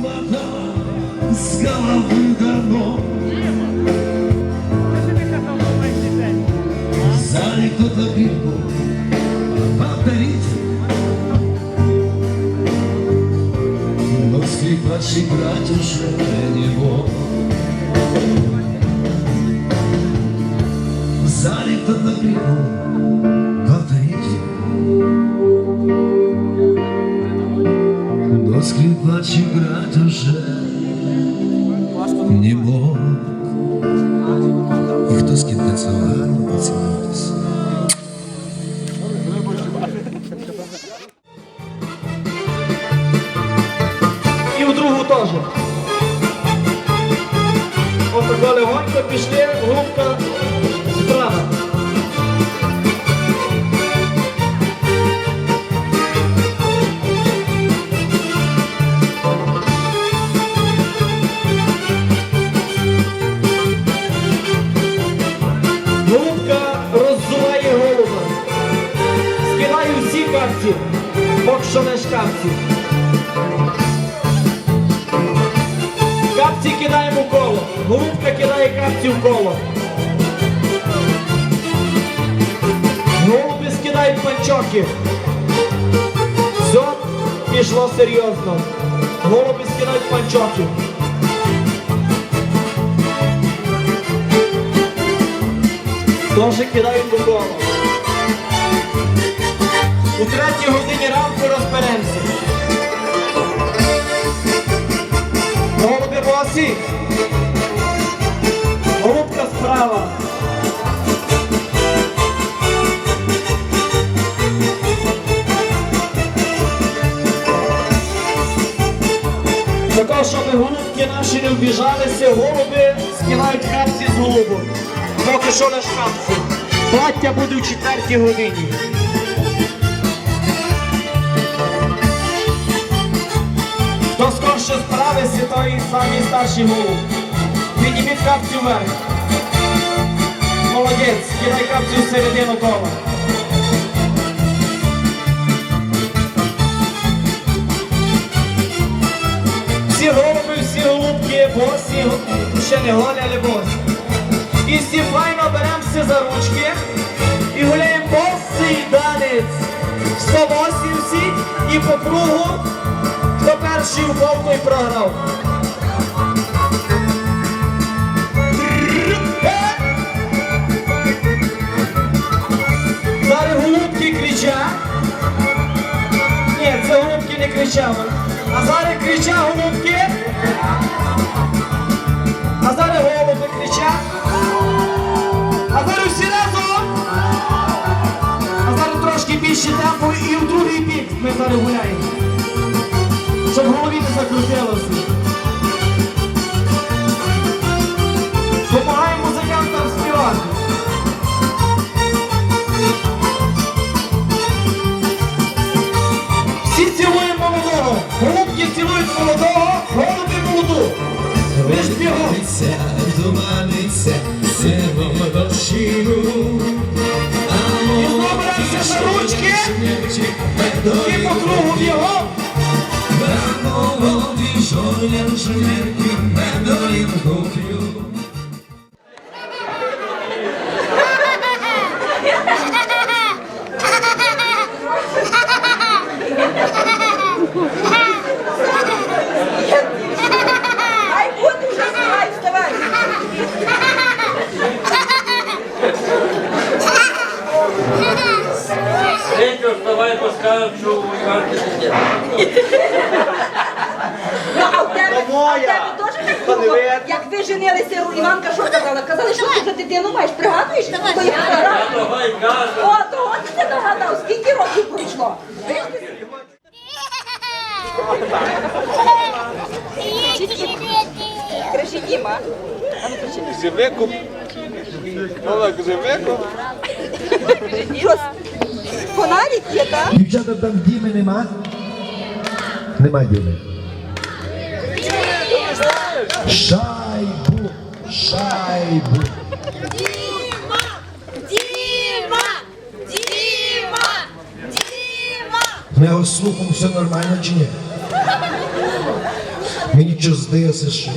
вода с головы до ног. Сзади кто-то крикнул, повторите. Но скрипач играть уже не мог. В зале Но скрипач играть уже не мог. І хто з ким танцював, гарно поцілуйтесь. І в другу теж. От тако легонько пішли, групка Капці кидаємо коло. Голубка кидає капці в коло. Голуби скидають панчоки. Все пішло серйозно. Голуби скидають панчоки. Тоже кидають в коло. У третій годині ранку розберемося. Босі. Голубка справа. Також, щоб голубки наші не вбіжалися, голуби скидають хапці з голубу. Поки що на шкапці. Плаття буде в четвертій годині. Скорше справиться, той самий старший. Підніміть капцю вверх. Молодець, кидай капцю в середину кола. Всі голуби, всі голубки, босі, ще не голі, але босі. І всі файно беремося за ручки і гуляємо босий танець. 180 і по кругу Перший упав, той програв. Зараз голубки кричать. Ні, це голубки не кричали. А зараз кричать голубки. А зараз голуби кричать. А зараз всі разом. А зараз трошки більше темпу і в другий бік ми зараз гуляємо за ручки і по кругу бігом. Молоді уже вставай. Поскажем, що у Іванки сидять. Ну, а в тебе, То а в тебе теж так було? Як ви женилися, Іванка що казала? Казали, що ти вже дитину маєш, пригадуєш? Їх Я програв? того й кажу. О, того ти не догадав, скільки років пройшло? Кричи, Діма. Живеку. Олег, живеку. Що, фонарик є, так? Дівчата, там Діми нема? Нема Діми. Шайбу, шайбу. Діма! Діма! Діма! Діма! Нього з слухом все нормально чи ні? Мені що здається, що